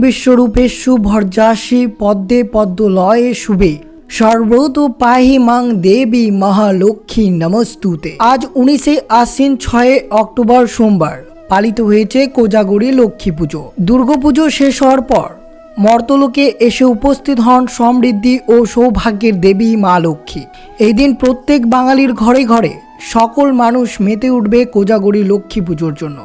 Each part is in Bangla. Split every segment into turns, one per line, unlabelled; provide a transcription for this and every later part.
বিশ্বরূপেষু ভর্যাসী পদ্মে পদ্ম লয়ে শুভে। সর্বত পাহি মাং দেবী মহালক্ষ্মী নমস্তুতে। আজ উনিশে আশ্বিন ছয় অক্টোবর সোমবার, পালিত হয়েছে কোজাগরী লক্ষ্মী পুজো। দুর্গাপুজো শেষ হওয়ার পর, মর্তলোকে এসে উপস্থিত হন সমৃদ্ধি ও সৌভাগ্যের দেবী মা লক্ষ্মী। এই দিন প্রত্যেক বাঙালির ঘরে ঘরে সকল মানুষ মেতে উঠবে কোজাগরী লক্ষ্মী পুজোর জন্য।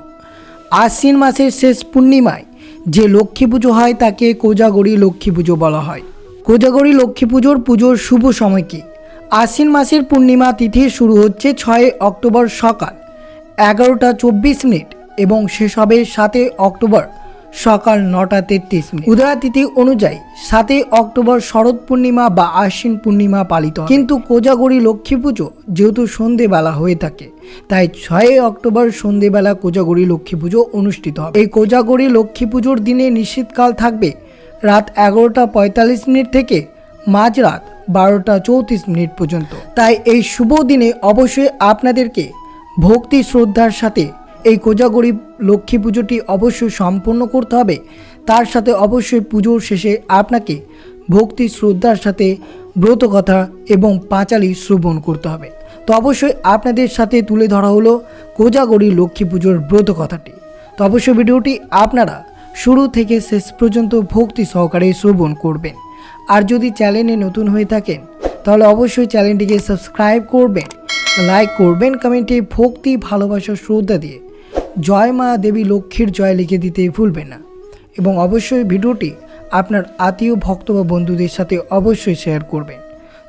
আশ্বিন মাসের শেষ পূর্ণিমায় যে লক্ষ্মী পুজো হয় তাকে কোজাগরি লক্ষ্মী পুজো বলা হয়। কোজাগরি লক্ষ্মী পুজোর পুজোর শুভ সময় কি? আশ্বিন মাসের পূর্ণিমা তিথি শুরু হচ্ছে ছয় অক্টোবর সকাল এগারোটা চব্বিশ মিনিট এবং শেষ হবে সাতই অক্টোবর সকাল নটা তেত্রিশ মিনিট। উদয়া তিথি অনুযায়ী সাতই অক্টোবর শরৎ পূর্ণিমা বা আশ্বিন পূর্ণিমা পালিত কিন্তু কোজাগরি লক্ষ্মী পুজো যেহেতু সন্ধেবেলা হয়ে থাকে, তাই ছয়ই অক্টোবর সন্ধেবেলা কোজাগরি লক্ষ্মী পুজো অনুষ্ঠিত হবে। এই কোজাগরি লক্ষ্মী পুজোর দিনে নিশ্চিতকাল থাকবে রাত এগারোটা পঁয়তাল্লিশ মিনিট থেকে মাঝরাত বারোটা চৌত্রিশ মিনিট পর্যন্ত। তাই এই শুভ দিনে অবশ্যই আপনাদেরকে ভক্তি শ্রদ্ধার সাথে এই কোজাগরি লক্ষ্মী পুজোটি অবশ্যই সম্পূর্ণ করতে হবে। তার সাথে অবশ্যই পুজোর শেষে আপনাকে ভক্তি শ্রদ্ধার সাথে ব্রত কথা এবং পাঁচালি শ্রবণ করতে হবে। তো অবশ্যই আপনাদের সাথে তুলে ধরা হলো কোজাগরি লক্ষ্মী পুজোর ব্রত কথাটি তো অবশ্যই ভিডিওটি আপনারা শুরু থেকে শেষ পর্যন্ত ভক্তি সহকারে শ্রবণ করবেন। আর যদি চ্যানেলে নতুন হয়ে থাকেন, তাহলে অবশ্যই চ্যানেলটিকে সাবস্ক্রাইব করবেন, লাইক করবেন, কমেন্টে ভক্তি, ভালোবাসা, শ্রদ্ধা দিয়ে জয় মা দেবী লক্ষ্মীর জয় লিখে দিতে ভুলবেন না। এবং অবশ্যই ভিডিওটি আপনার আত্মীয়, ভক্ত বা বন্ধুদের সাথে অবশ্যই শেয়ার করবেন।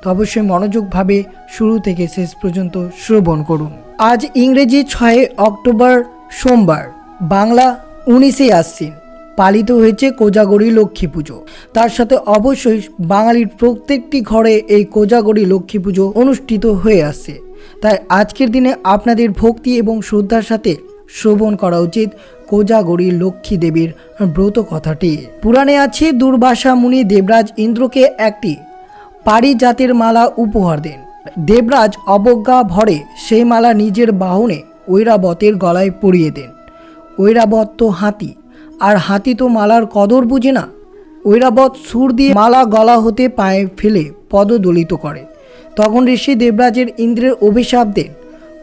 তো অবশ্যই মনোযোগভাবে শুরু থেকে শেষ পর্যন্ত শ্রবণ করুন। আজ ইংরেজি ছয় অক্টোবর সোমবার, বাংলা উনিশে আশ্বিন। পালিত হয়েছে কোজাগরি লক্ষ্মী পুজো। তার সাথে অবশ্যই বাঙালির প্রত্যেকটি ঘরে এই কোজাগরি লক্ষ্মী পুজো অনুষ্ঠিত হয়ে আসছে। তাই আজকের দিনে আপনাদের ভক্তি এবং শ্রদ্ধার সাথে শ্রবণ করা উচিত কোজাগরী লক্ষ্মী দেবীর ব্রত কথাটি। পুরাণে আছে, দুর্বাসা মুনি দেবরাজ ইন্দ্রকে একটি পারিজাতের মালা উপহার দেন। দেবরাজ অবজ্ঞা ভরে সেই মালা নিজের বাহনে ঐরাবতের গলায় পরিয়ে দেন। ঐরাবত তো হাতি, আর হাতি তো মালার কদর বুঝে না। ঐরাবত সুর দিয়ে মালা গলা হতে পায়ে ফেলে পদদলিত করে। তখন ঋষি দেবরাজের ইন্দ্রের অভিশাপ দেন।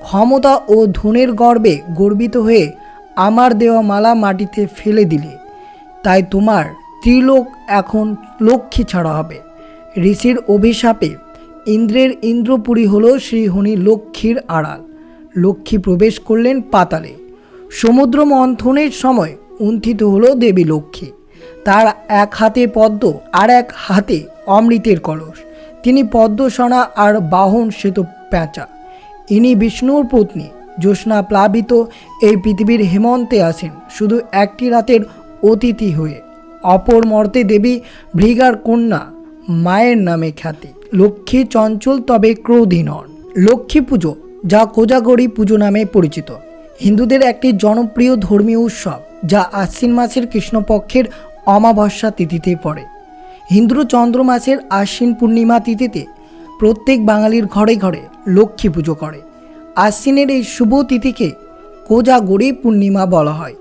ক্ষমতা ও ধনের গর্বে গর্বিত হয়ে আমার দেওয়া মালা মাটিতে ফেলে দিলে। তাই তোমার ত্রিলোক এখন লক্ষ্মী ছাড়া হবে। ঋষির অভিশাপে ইন্দ্রের ইন্দ্রপুরী হল শ্রীহনি লক্ষ্মীর আড়াল। লক্ষ্মী প্রবেশ করলেন পাতালে। সমুদ্র মন্থনের সময় উন্থিত হল দেবী লক্ষ্মী। তার এক হাতে পদ্ম আর এক হাতে অমৃতের কলস। তিনি পদ্মসনা আর বাহন শ্বেত পেঁচা। ইনি বিষ্ণুর পত্নী। জ্যোৎস্না প্লাবিত এই পৃথিবীর হেমন্তে আসেন, শুধু একটি রাতের অতিথি হয়ে। অপর মর্তে দেবী ভৃগার কন্যা মায়ের নামে খ্যাতি। লক্ষ্মী চঞ্চল তবে ক্রোধী নন। লক্ষ্মী পুজো, যা কোজাগরি পুজো নামে পরিচিত। হিন্দুদের একটি জনপ্রিয় ধর্মীয় উৎসব, যা আশ্বিন মাসের কৃষ্ণপক্ষের অমাবস্যা তিথিতে পড়ে। হিন্দু চন্দ্র মাসের আশ্বিন পূর্ণিমা তিথিতে প্রত্যেক বাঙালির ঘরে ঘরে লক্ষ্মী পুজো করে। আশ্বিনের এই শুভ তিথিকে কোজাগরি পূর্ণিমা বলা হয়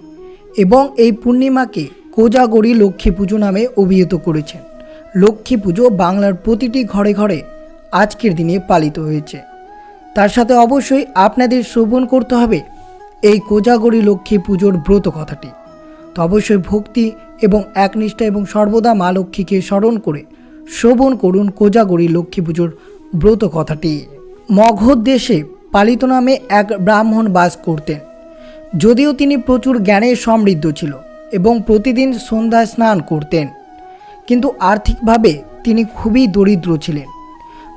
এবং এই পূর্ণিমাকে কোজাগরি লক্ষ্মী পুজো নামে অভিহিত করেছেন। লক্ষ্মী পুজো বাংলার প্রতিটি ঘরে ঘরে আজকের দিনে পালিত হয়েছে। তার সাথে অবশ্যই আপনাদের শ্রবণ করতে হবে এই কোজাগরি লক্ষ্মী পুজোর ব্রত কথাটি। তো অবশ্যই ভক্তি এবং একনিষ্ঠা এবং সর্বদা মা লক্ষ্মীকে স্মরণ করে শ্রবণ করুন কোজাগরি লক্ষ্মী পুজোর ব্রত কথাটি। মগধ দেশে পালিত নামে এক ব্রাহ্মণ বাস করতেন। যদিও তিনি প্রচুর জ্ঞানে সমৃদ্ধ ছিল এবং প্রতিদিন সন্ধ্যা স্নান করতেন। কিন্তু আর্থিকভাবে তিনি খুবই দরিদ্র ছিলেন।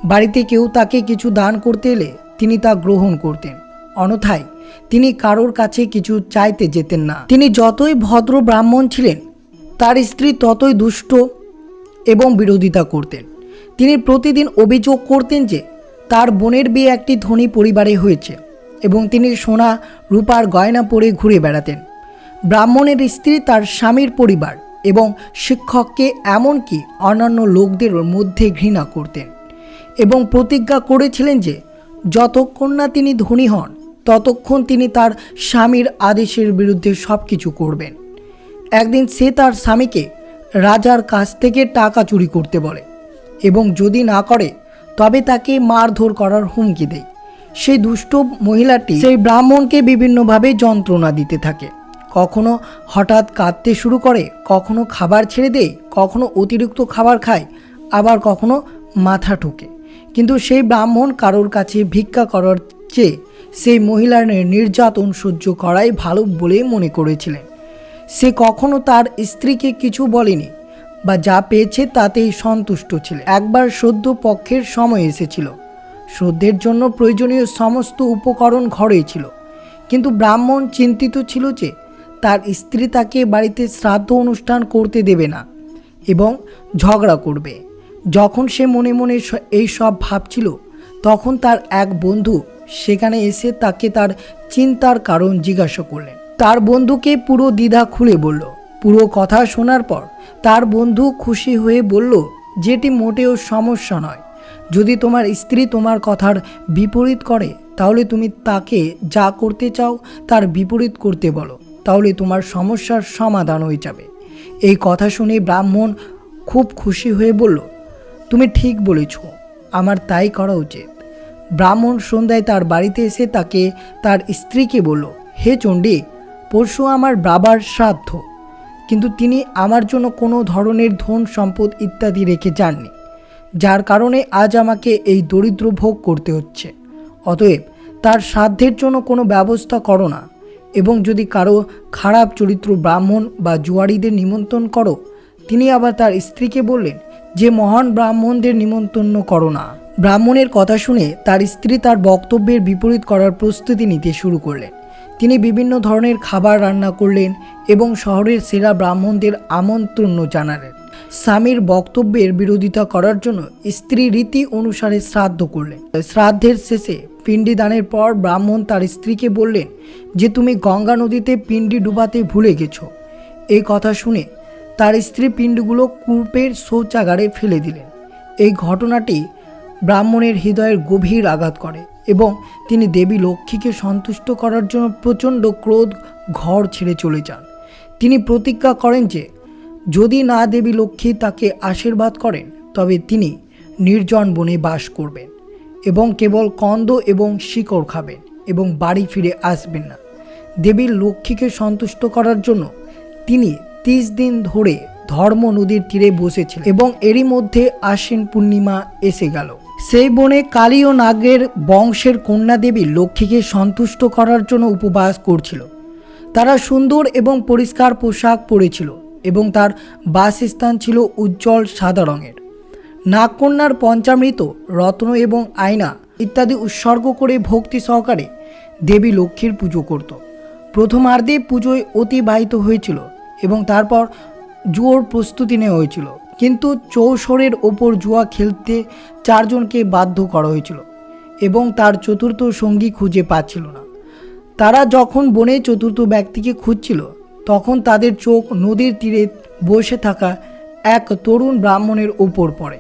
বাড়িতে কেউ তাকে কিছু দান করতে এলে তিনি তা গ্রহণ করতেন। অনথায় তিনি কারোর কাছে কিছু চাইতে যেতেন না। তিনি যতই ভদ্র ব্রাহ্মণ ছিলেন, তার স্ত্রী ততই দুষ্ট এবং বিরোধিতা করতেন। তিনি প্রতিদিন অভিযোগ করতেন যে, তার বোনের বিয়ে একটি ধনী পরিবারে হয়েছে এবং তিনি সোনা রূপার গয়না পরে ঘুরে বেড়াতেন। ব্রাহ্মণের স্ত্রী তার স্বামীর পরিবার এবং শিক্ষককে এমনকি অন্যান্য লোকদের মধ্যে ঘৃণা করতেন এবং প্রতিজ্ঞা করেছিলেন যে, যতক্ষণ না তিনি ধনী হন, ততক্ষণ তিনি তার স্বামীর আদেশের বিরুদ্ধে সব কিছু করবেন। একদিন সে তার স্বামীকে রাজার কাছ থেকে টাকা চুরি করতে বলে এবং যদি না করে, তবে তাকে মারধর করার হুমকি দেয়। সেই দুষ্ট মহিলাটি সেই ব্রাহ্মণকে বিভিন্নভাবে যন্ত্রণা দিতে থাকে। কখনো হঠাৎ কাঁদতে শুরু করে, কখনো খাবার ছেড়ে দেয়, কখনো অতিরিক্ত খাবার খায়, আবার কখনো মাথা ঠুকে। কিন্তু সেই ব্রাহ্মণ কারোর কাছে ভিক্ষা করার চেয়ে সেই মহিলার নির্যাতন সহ্য করাই ভালো বলে মনে করেছিলেন। সে কখনো তার স্ত্রীকে কিছু বলেনি বা যা পেয়েছে তাতেই সন্তুষ্ট ছিল। একবার সদ্য পক্ষের সময় এসেছিল। সদ্যের জন্য প্রয়োজনীয় সমস্ত উপকরণ ঘরে ছিল। কিন্তু ব্রাহ্মণ চিন্তিত ছিল যে তার স্ত্রী তাকে বাড়িতে শ্রাদ্ধ অনুষ্ঠান করতে দেবে না এবং ঝগড়া করবে। যখন সে মনে মনে এই সব ভাবছিল, তখন তার এক বন্ধু সেখানে এসে তাকে তার চিন্তার কারণ জিজ্ঞাসা করলেন। তার বন্ধুকে পুরো দ্বিধা খুলে বলল। পুরো কথা শোনার পর তার বন্ধু খুশি হয়ে বলল, যেটি মোটেও সমস্যা নয়। যদি তোমার স্ত্রী তোমার কথার বিপরীত করে, তাহলে তুমি তাকে যা করতে চাও তার বিপরীত করতে বলো। তাহলে তোমার সমস্যার সমাধান হয়ে যাবে। এই কথা শুনে ব্রাহ্মণ খুব খুশি হয়ে বলল, তুমি ঠিক বলেছ, আমার তাই করা উচিত। ব্রাহ্মণ সন্ধ্যায় তার বাড়িতে এসে তাকে, তার স্ত্রীকে বলল, হে চণ্ডী পরশু আমার বাবার শ্রাদ্ধ, কিন্তু তিনি আমার জন্য কোনো ধরনের ধন সম্পদ ইত্যাদি রেখে যাননি, যার কারণে আজ আমাকে এই দরিদ্র ভোগ করতে হচ্ছে। অতএব তার সাধ্যের জন্য কোনো ব্যবস্থা করো না, এবং যদি কারও খারাপ চরিত্র ব্রাহ্মণ বা জুয়ারিদের নিমন্ত্রণ করো, তিনি আবার তার স্ত্রীকে বললেন যে, মহান ব্রাহ্মণদের নিমন্ত্রণ করো না। ব্রাহ্মণের কথা শুনে তার স্ত্রী তার বক্তব্যের বিপরীত করার প্রস্তুতি নিতে শুরু করলেন। তিনি বিভিন্ন ধরনের খাবার রান্না করলেন এবং শহরের সেরা ব্রাহ্মণদের আমন্ত্রণ জানালেন। স্বামীর বক্তব্যের বিরোধিতা করার জন্য স্ত্রী রীতি অনুসারে শ্রাদ্ধ করলেন। শ্রাদ্ধের শেষে পিণ্ডি দানের পর ব্রাহ্মণ তার স্ত্রীকে বললেন যে, তুমি গঙ্গা নদীতে পিণ্ডি ডুবাতে ভুলে গেছো। এই কথা শুনে তার স্ত্রী পিণ্ডগুলো কূপের শৌচাগারে ফেলে দিলেন। এই ঘটনাটি ব্রাহ্মণের হৃদয়ের গভীর আঘাত করে। এবং তিনি দেবী লক্ষ্মীকে সন্তুষ্ট করার জন্য প্রচণ্ড ক্রোধ ঘর ছেড়ে চলে যান। তিনি প্রতিজ্ঞা করেন যে, যদি না দেবী লক্ষ্মী তাকে আশীর্বাদ করেন, তবে তিনি নির্জন বনে বাস করবেন এবং কেবল কন্দ এবং শিকড় খাবেন এবং বাড়ি ফিরে আসবেন না। দেবীর লক্ষ্মীকে সন্তুষ্ট করার জন্য তিনি তিরিশ দিন ধরে ধর্ম নদীর তীরে বসেছিলেন এবং এরই মধ্যে আশ্বিন পূর্ণিমা এসে গেল। সেই বনে কালী ও নাগের বংশের কন্যা দেবী লক্ষ্মীকে সন্তুষ্ট করার জন্য উপবাস করছিল। তারা সুন্দর এবং পরিষ্কার পোশাক পরেছিল এবং তার বাসস্থান ছিল উজ্জ্বল সাদা রঙের। নাগকন্যার পঞ্চামৃত, রত্ন এবং আয়না ইত্যাদি উৎসর্গ করে ভক্তি সহকারে দেবী লক্ষ্মীর পুজো করত। প্রথমার্ধে পুজোয় অতিবাহিত হয়েছিল এবং তারপর জোর প্রস্তুতি নেওয়া হয়েছিল। কিন্তু চৌসরের ওপর জুয়া খেলতে চারজনকে বাধ্য করা হয়েছিল এবং তার চতুর্থ সঙ্গী খুঁজে পাচ্ছিল না। তারা যখন বনে চতুর্থ ব্যক্তিকে খুঁজছিল, তখন তাদের চোখ নদীর তীরে বসে থাকা এক তরুণ ব্রাহ্মণের ওপর পড়ে,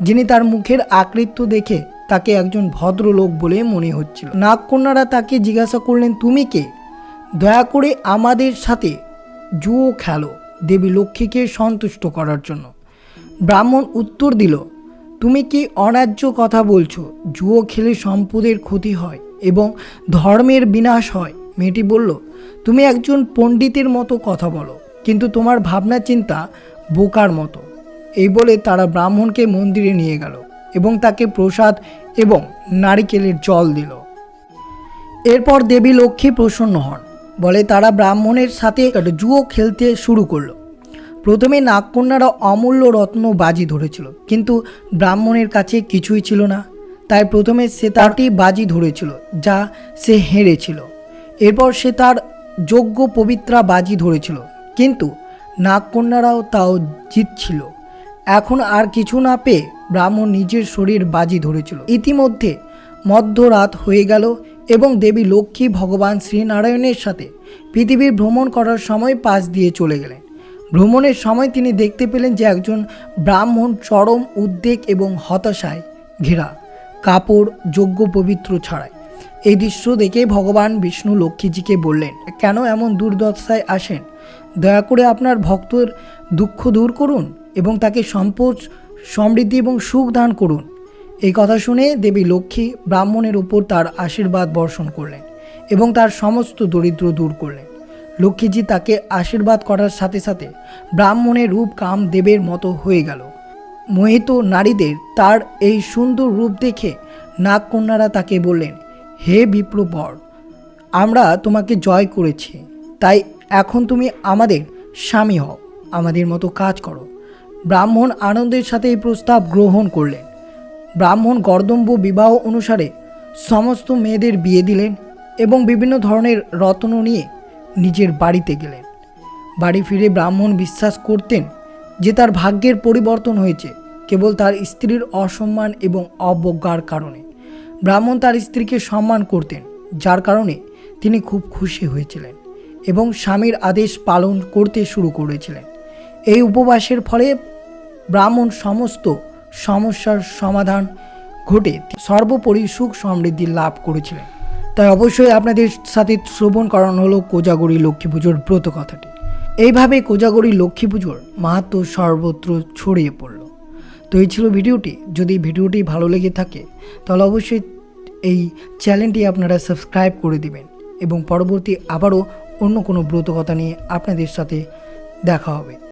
যিনি তার মুখের আকৃত্য দেখে তাকে একজন ভদ্রলোক বলে মনে হচ্ছিল। নাগকন্যারা তাকে জিজ্ঞাসা করলেন, তুমি কে? দয়া করে আমাদের সাথে জুয়ো খেলো দেবী লক্ষ্মীকে সন্তুষ্ট করার জন্য। ব্রাহ্মণ উত্তর দিল, তুমি কি অন্যায্য কথা বলছো? জুয়ো খেলে সম্পদের ক্ষতি হয় এবং ধর্মের বিনাশ হয়। মেয়েটি বলল, তুমি একজন পণ্ডিতের মতো কথা বলো, কিন্তু তোমার ভাবনা চিন্তা বোকার মতো। এই বলে তারা ব্রাহ্মণকে মন্দিরে নিয়ে গেল এবং তাকে প্রসাদ এবং নারিকেলের জল দিল। এরপর দেবী লক্ষ্মী প্রসন্ন হন। বলে তারা ব্রাহ্মণের সাথে জুয়ো খেলতে শুরু করল। প্রথমে নাগকন্যারা অমূল্য রত্ন বাজি ধরেছিল, কিন্তু ব্রাহ্মণের কাছে কিছুই ছিল না। তাই প্রথমে সে তারটি বাজি ধরেছিল, যা সে হেরেছিল এরপর সে তার যোগ্য পবিত্রা বাজি ধরেছিল, কিন্তু নাগকন্যারাও তাও জিতছিল। এখন আর কিছু না পেয়ে ব্রাহ্মণ নিজের শরীর বাজি ধরেছিল। ইতিমধ্যে মধ্যরাত হয়ে গেল এবং দেবী লক্ষ্মী ভগবান শ্রীনারায়ণের সাথে পৃথিবীর ভ্রমণ করার সময় পাশ দিয়ে চলে গেলেন। ভ্রমণের সময় তিনি দেখতে পেলেন যে একজন ব্রাহ্মণ চরম উদ্বেগ এবং হতাশায় ঘেরা, কাপড় যোগ্য পবিত্র ছড়ায় এই দৃশ্য দেখে ভগবান বিষ্ণু লক্ষ্মীজিকে বললেন, কেন এমন দুর্দশায় আসেন? দয়া করে আপনার ভক্তর দুঃখ দূর করুন এবং তাকে সম্পদ, সমৃদ্ধি এবং সুখ দান করুন। এই কথা শুনে দেবী লক্ষ্মী ব্রাহ্মণের উপর তার আশীর্বাদ বর্ষণ করলেন এবং তার সমস্ত দরিদ্র দূর করলেন। লক্ষ্মীজি তাকে আশীর্বাদ করার সাথে সাথে ব্রাহ্মণের রূপ কাম দেবের মতো হয়ে গেল। মোহিত নারীদের তার এই সুন্দর রূপ দেখে নাগকন্যারা তাকে বললেন, হে বিপ্রবর, আমরা তোমাকে জয় করেছি, তাই এখন তুমি আমাদের স্বামী হও, আমাদের মতো কাজ করো। ব্রাহ্মণ আনন্দের সাথে এই প্রস্তাব গ্রহণ করলেন। ব্রাহ্মণ গর্দম্ব বিবাহ অনুসারে সমস্ত মেয়েদের বিয়ে দিলেন এবং বিভিন্ন ধরনের রত্ন নিয়ে নিজের বাড়িতে গেলেন। বাড়ি ফিরে ব্রাহ্মণ বিশ্বাস করতেন যে তার ভাগ্যের পরিবর্তন হয়েছে, কেবল তার স্ত্রীর অসম্মান এবং অবজ্ঞার কারণে। ব্রাহ্মণ তার স্ত্রীকে সম্মান করতেন, যার কারণে তিনি খুব খুশি হয়েছিলেন এবং স্বামীর আদেশ পালন করতে শুরু করেছিলেন। এই উপবাসের ফলে ব্রাহ্মণ সমস্ত সমস্যার সমাধান ঘটে, সর্বোপরি সুখ সমৃদ্ধি লাভ করেছিলেন। তাই অবশ্যই আপনাদের সাথে শ্রবণ করানো হলো কোজাগরী লক্ষ্মী পুজোর ব্রত কথাটি। এইভাবে কোজাগরী লক্ষ্মী পুজোর মাহাত্ম সর্বত্র ছড়িয়ে পড়ল। তো এই ছিল ভিডিওটি। যদি ভিডিওটি ভালো লেগে থাকে, তাহলে অবশ্যই এই চ্যানেলটি আপনারা সাবস্ক্রাইব করে দিবেন এবং পরবর্তী আবারও অন্য কোনো ব্রত কথা নিয়ে আপনাদের সাথে দেখা হবে।